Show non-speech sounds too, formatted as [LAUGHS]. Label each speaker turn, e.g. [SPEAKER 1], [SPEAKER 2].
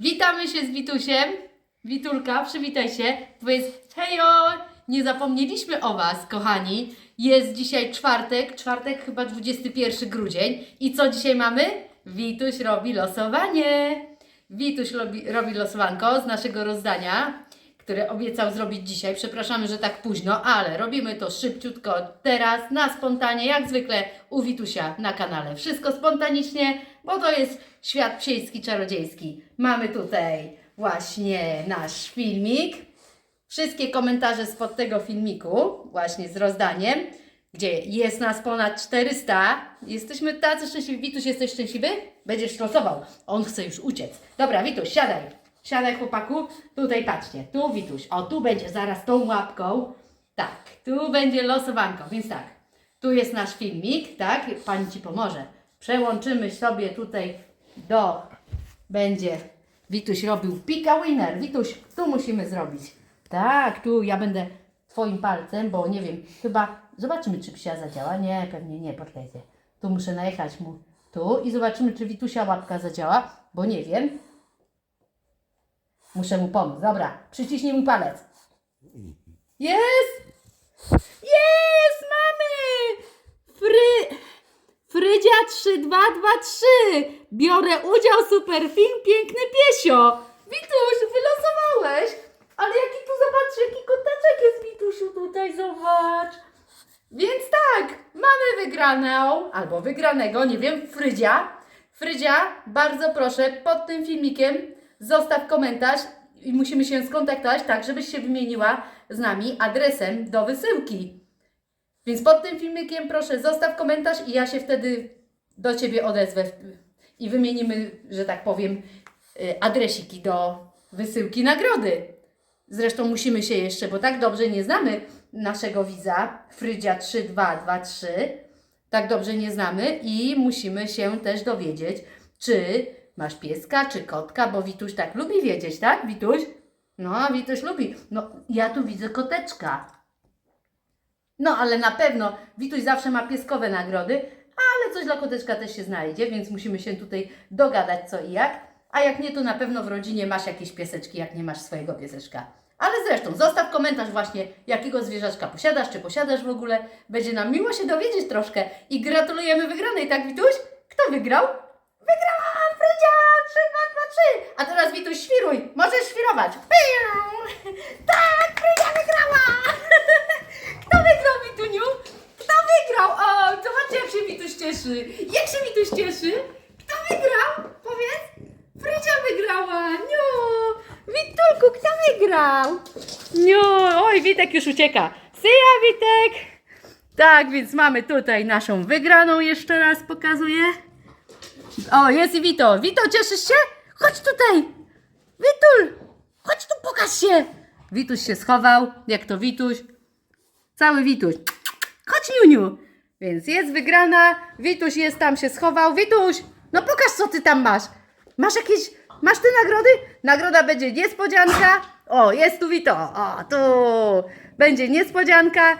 [SPEAKER 1] Witamy się z Witusiem. Witulka, przywitaj się. Powiedz hejo! Nie zapomnieliśmy o Was, kochani. Jest dzisiaj czwartek, czwartek chyba 21 grudzień. I co dzisiaj mamy? Wituś robi losowanie. Wituś robi, robi losowanko z naszego rozdania, które obiecał zrobić dzisiaj. Przepraszamy, że tak późno, ale robimy to szybciutko teraz, na spontanie, jak zwykle u Witusia na kanale. Wszystko spontanicznie, bo to jest świat psiejski, czarodziejski. Mamy tutaj właśnie nasz filmik. Wszystkie komentarze spod tego filmiku, właśnie z rozdaniem, gdzie jest nas ponad 400. Jesteśmy tacy szczęśliwi. Wituś, jesteś szczęśliwy? Będziesz losował. On chce już uciec. Dobra, Wituś, siadaj. Siadaj, chłopaku. Tutaj patrzcie. Tu, Wituś. O, tu będzie zaraz tą łapką. Tak, tu będzie losowanko. Więc tak, tu jest nasz filmik, tak? Pani Ci pomoże. Przełączymy sobie tutaj do... Będzie... Wituś robił pika winner. Wituś, tu musimy zrobić. Tak, tu ja będę Twoim palcem, bo nie wiem, chyba zobaczymy, czy psia zadziała. Nie, pewnie nie, poczekajcie. Tu muszę najechać mu tu i zobaczymy, czy Witusia łapka zadziała, bo nie wiem. Muszę mu pomóc. Dobra, przyciśnij mu palec. Jest! Jest! Mamy! Fry... Frydzia 3223! Biorę udział, super film, piękny piesio! Wituś, wylosowałeś! Ale jaki tu, zobacz, jaki koteczek jest, Witusiu, tutaj, zobacz! Więc tak, mamy wygraną, albo wygranego, nie wiem, Frydzia. Frydzia, bardzo proszę, pod tym filmikiem zostaw komentarz i musimy się skontaktować, tak, żebyś się wymieniła z nami adresem do wysyłki. Więc pod tym filmikiem proszę zostaw komentarz i ja się wtedy do Ciebie odezwę i wymienimy, że tak powiem, y, adresiki do wysyłki nagrody. Zresztą musimy się jeszcze, bo tak dobrze nie znamy naszego widza, Frydzia 3223, tak dobrze nie znamy i musimy się też dowiedzieć, czy masz pieska, czy kotka, bo Wituś tak lubi wiedzieć, tak Wituś? No, Wituś lubi. No, ja tu widzę koteczka. No, ale na pewno Wituś zawsze ma pieskowe nagrody, ale coś dla koteczka też się znajdzie, więc musimy się tutaj dogadać co i jak. A jak nie, to na pewno w rodzinie masz jakieś pieseczki, jak nie masz swojego pieseczka. Ale zresztą, zostaw komentarz właśnie, jakiego zwierzaczka posiadasz, czy posiadasz w ogóle. Będzie nam miło się dowiedzieć troszkę. I gratulujemy wygranej, tak Wituś? Kto wygrał? Wygrała Frydzia 3223! A teraz Wituś świruj, możesz świrować. Tak, Frydzia wygrała! [LAUGHS] Kto wygrał, Wituniu? Kto wygrał? O, zobaczcie jak się Wituś cieszy. Jak się Wituś cieszy? Kto wygrał? Powiedz. Frydzia wygrała. No. Witulku, kto wygrał? No, oj, Witek już ucieka. Syja, Witek. Tak, więc mamy tutaj naszą wygraną. Jeszcze raz pokazuję. O, jest i Wito. Wito, cieszysz się? Chodź tutaj. Witul, chodź tu, pokaż się. Wituś się schował. Jak to Wituś? Cały Wituś. Chodź, Niuniu. Więc jest wygrana. Wituś jest tam, się schował. Wituś, no pokaż, co ty tam masz. Masz jakieś, masz te nagrody? Nagroda będzie niespodzianka. O, jest tu Wito. O, tu. Będzie niespodzianka.